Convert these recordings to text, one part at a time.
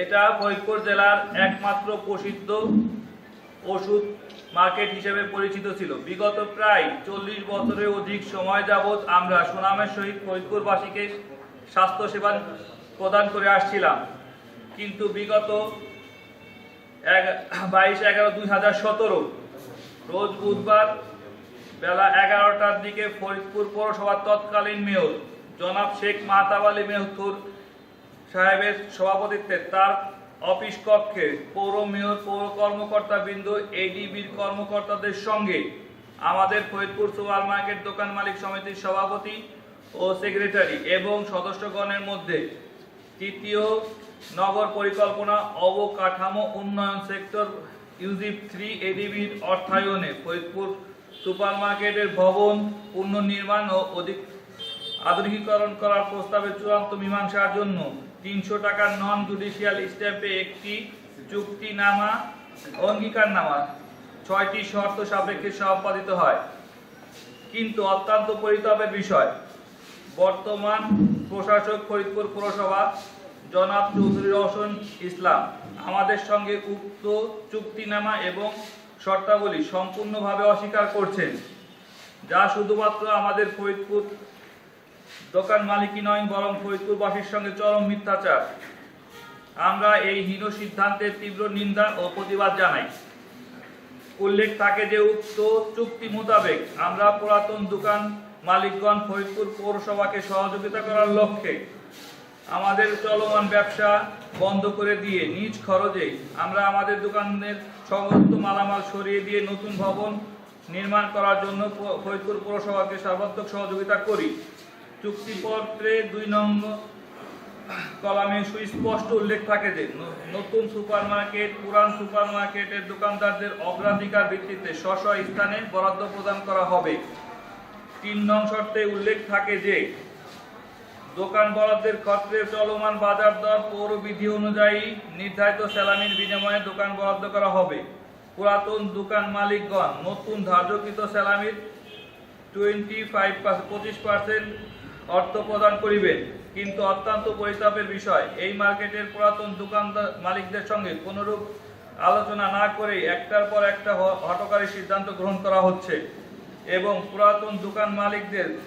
এটা ফরিদপুর জেলার একমাত্র প্রসিদ্ধ ওষুধ মার্কেট হিসেবে পরিচিত ছিল। বিগত প্রায় চল্লিশ বছরের অধিক সময় যাবৎ আমরা সুনামের সহিত ফরিদপুরবাসীকে স্বাস্থ্যসেবা প্রদান করে আসছিলাম। কিন্তু বিগত বাইশ এগারো দুই হাজার সতেরো রোজ বুধবার বেলা এগারোটার দিকে ফরিদপুর পৌরসভার তৎকালীন মেয়র জনাব শেখ মাহতাব আলী মেহতুর সাহেবের সভাপতিত্বে তার অফিস কক্ষে পৌর মেয়র, পৌর কর্মকর্তা বিন্দু, এডিবির কর্মকর্তাদের সঙ্গে আমাদের ফরিদপুর সুপার মার্কেট দোকান মালিক সমিতির সভাপতি ও সেক্রেটারি এবং সদস্যগণের মধ্যে তৃতীয় নগর পরিকল্পনা অবকাঠামো উন্নয়ন সেক্টর ইউজিপ থ্রি এডিবির অর্থায়নে ফরিদপুর সুপার মার্কেটের ভবন পুনর্নির্মাণ ও অধিক আধুনিকীকরণ করার প্রস্তাবে চূড়ান্ত মীমাংসার জন্য তিনশো টাকার নন জুডিশিয়াল স্ট্যাম্পে একটি চুক্তিনামা, অঙ্গীকারনামা। ছয়টি শর্ত সাপেক্ষে সম্পাদিত হয়। কিন্তু অত্যন্ত পরিতাপের বিষয়। বর্তমান প্রশাসক ফরিদপুর পৌরসভা জনাব চৌধুরী রওশন ইসলাম আমাদের সঙ্গে উক্ত চুক্তিনামা এবং শর্তাবলী সম্পূর্ণভাবে অস্বীকার করছেন। যা শুধুমাত্র আমাদের ফরিদপুর দোকান মালিকই নয়, বরং ফরিদপুরবাসীর সঙ্গে চরম মিথ্যাচার। আমরা এই হীন সিদ্ধান্তের তীব্র নিন্দা ও প্রতিবাদ জানাই। উল্লেখ থাকে যে উক্ত চুক্তি মোতাবেক আমরা পুরাতন দোকান মালিকগণ ফরিদপুর পৌরসভাকে সহযোগিতা করার লক্ষ্যে আমাদের চলমান ব্যবসা বন্ধ করে দিয়ে নিজ খরচে আমরা আমাদের দোকানের সমস্ত মালামাল সরিয়ে দিয়ে নতুন ভবন নির্মাণ করার জন্য ফরিদপুর পৌরসভাকে সর্বাত্মক সহযোগিতা করি। চুক্তিপত্রে দুই নম্বর কলামে সুস্পষ্ট উল্লেখ থাকে যে নতুন সুপার মার্কেট পুরান সুপার মার্কেটের দোকানদারদের অগ্রাধিকার ভিত্তিতে স্ব স্থানে বরাদ্দ প্রদান করা হবে। তিন নং শর্তে উল্লেখ থাকে যে, দোকান বরাদ্দের ক্ষেত্রে চলমান বাজার দর পৌর বিধি অনুযায়ী নির্ধারিত স্যালামির বিনিময়ে দোকান বরাদ্দ করা হবে। পুরাতন দোকান মালিকগণ নতুন ধার্যকৃত স্যালামির টোয়েন্টি ফাইভ পঁচিশ পার্সেন্ট অর্থ প্রদান করিবেন। কিন্তু অত্যন্ত পরিতাপের বিষয়, এই মার্কেটের পুরাতন দোকানদার মালিকদের সঙ্গে কোনোরূপ আলোচনা না করে একটার পর একটা হ- হঠকারী সিদ্ধান্ত গ্রহণ করা হচ্ছে এবং পুরাতন দোকান মালিকদের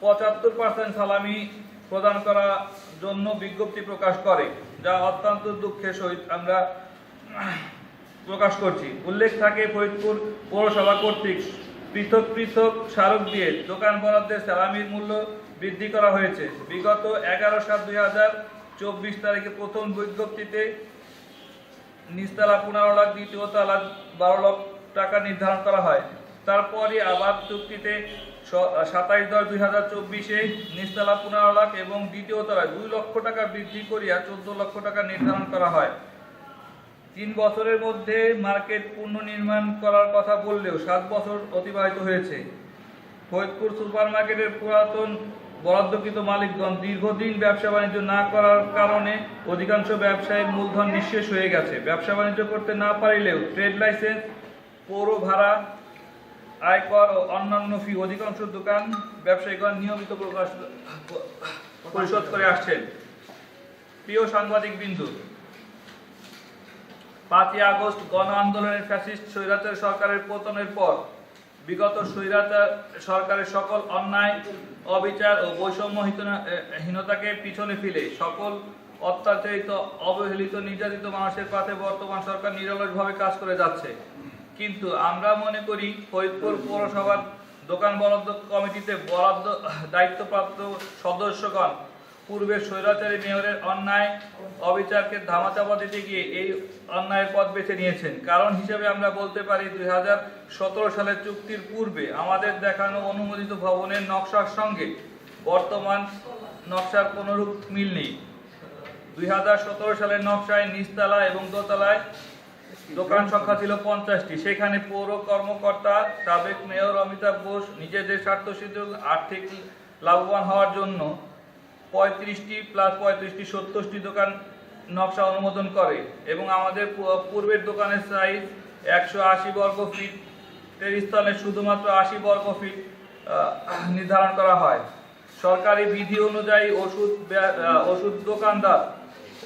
পঁচাত্তর পার্সেন্ট সালামি প্রদান করার জন্য বিজ্ঞপ্তি প্রকাশ করে, যা অত্যন্ত দুঃখের সহিত আমরা প্রকাশ করছি। উল্লেখ থাকে, ফরিদপুর পৌরসভা কর্তৃক পৃথক পৃথক স্মারক দিয়ে দোকান বরাদ্দের সালামির মূল্য বৃদ্ধি করা হয়েছে। বিগত এগারো সাত দুই হাজার চব্বিশ তারিখে প্রথম বিজ্ঞপ্তিতে নিচতলা পনেরো লাখ, দ্বিতীয় তলা বারো লাখ টাকা নির্ধারণ করা হয়। তারপরই আবার চুক্তিতে সাতাইশ দশ দুই হাজার চব্বিশে নিচতলা পনেরো লাখ এবং দ্বিতীয় তলায় দুই লক্ষ টাকা বৃদ্ধি করিয়া চোদ্দ লক্ষ টাকা নির্ধারণ করা হয়। তিন বছরের মধ্যে মার্কেট পুনর্নির্মাণ করার কথা বললেও সাত বছর অতিবাহিত হয়েছে। ফরিদপুর সুপার মার্কেটের পুরাতন বরাদ্দকৃত মালিকগণ দীর্ঘদিন ব্যবসা বাণিজ্য না করার কারণে অধিকাংশ ব্যবসায়ীর মূলধন নিঃশেষ হয়ে গেছে। ব্যবসা বাণিজ্য করতে না পারিলেও ট্রেড লাইসেন্স, পৌর ভাড়া, আয়কর ও অন্যান্য ফি অধিকাংশ দোকান ব্যবসায়ীগণ নিয়মিত প্রকাশ পরিশোধ করে আসছেন। প্রিয় সাংবাদিক বিন্দু, পাঁচই আগস্ট গণ আন্দোলনের ফ্যাসিস্ট স্বৈরাচার সরকারের পতনের পর বিগত স্বৈরাচার সরকারের সকল অন্যায় অবিচার ও বৈষম্যহীন- এ, হীনতাকে পিছনে ফেলে সকল অত্যাচারিত অবহেলিত নির্যাতিত মানুষের পাশে বর্তমান সরকার নিরলসভাবে কাজ করে যাচ্ছে। কিন্তু আমরা মনে করি ফরিদপুর পৌরসভার দোকান বরাদ্দ কমিটিতে বরাদ্দ দায়িত্বপ্রাপ্ত সদস্যগণ পূর্বে স্বৈরাচারী মেয়রের অন্যায় অবিচারকে ধামাচাপা দিতে গিয়ে এই অন্যায়ের পথ বেছে নিয়েছেন। কারণ হিসেবে আমরা বলতে পারি দুই হাজার সতেরো সালের চুক্তির পূর্বে আমাদের দেখানো অনুমোদিত ভবনের নকশার সঙ্গে বর্তমান নকশার কোনোরূপ মিল নেই। দুই হাজার সতেরো সালের নকশায় নিচতলা এবং দোতলায় দোকান সংখ্যা ছিল পঞ্চাশটি। সেখানে পৌর কর্মকর্তা সাবেক মেয়র অমিতাভ ঘোষ নিজেদের স্বার্থ সিদ্ধ আর্থিক লাভবান হওয়ার জন্য পঁয়ত্রিশটি প্লাস পঁয়ত্রিশটি, সত্তরটি দোকান নকশা অনুমোদন করে এবং আমাদের পূর্বের দোকানের সাইজ একশো আশি বর্গ ফিটের স্থলে শুধুমাত্র আশি বর্গ ফিট নির্ধারণ করা হয়। সরকারি বিধি অনুযায়ী ওষুধ ওষুধ দোকানদার,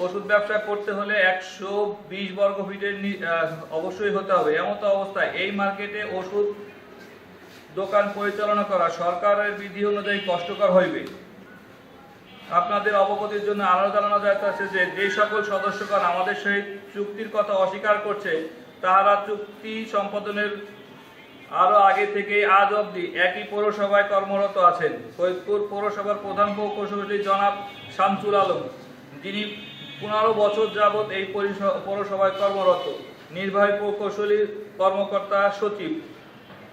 ওষুধ ব্যবসা করতে হলে একশো বিশ বর্গ ফিটের অবশ্যই হতে হবে। এমত অবস্থায় এই মার্কেটে ওষুধ দোকান পরিচালনা করা সরকারের বিধি অনুযায়ী কষ্টকর হইবে। আপনাদের অবগতির জন্য আরও জানানো যাইতেছে যে যে সকল সদস্যগণ আমাদের সহিত চুক্তির কথা অস্বীকার করছে, তাহারা চুক্তি সম্পাদনের আরও আগে থেকে আজ অবধি একই পৌরসভায় কর্মরত আছেন। ফরিদপুর পৌরসভার প্রধান প্রকৌশলী জনাব শামসুল আলম, যিনি পনেরো বছর যাবৎ এই পৌরসভায় কর্মরত। নির্বাহী প্রকৌশলী কর্মকর্তা সচিব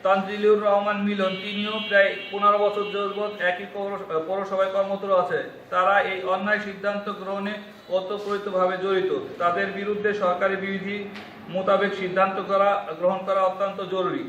তানজিলুর রহমান মিলন, তিনিও প্রায় পনেরো বছর যাবৎ একই পৌরসভায় কর্মরত আছে। তারা এই অন্যায় সিদ্ধান্ত গ্রহণে ওতপ্রোতভাবে জড়িত। তাদের বিরুদ্ধে সরকারি বিধি মোতাবেক সিদ্ধান্ত করা গ্রহণ করা অত্যন্ত জরুরি।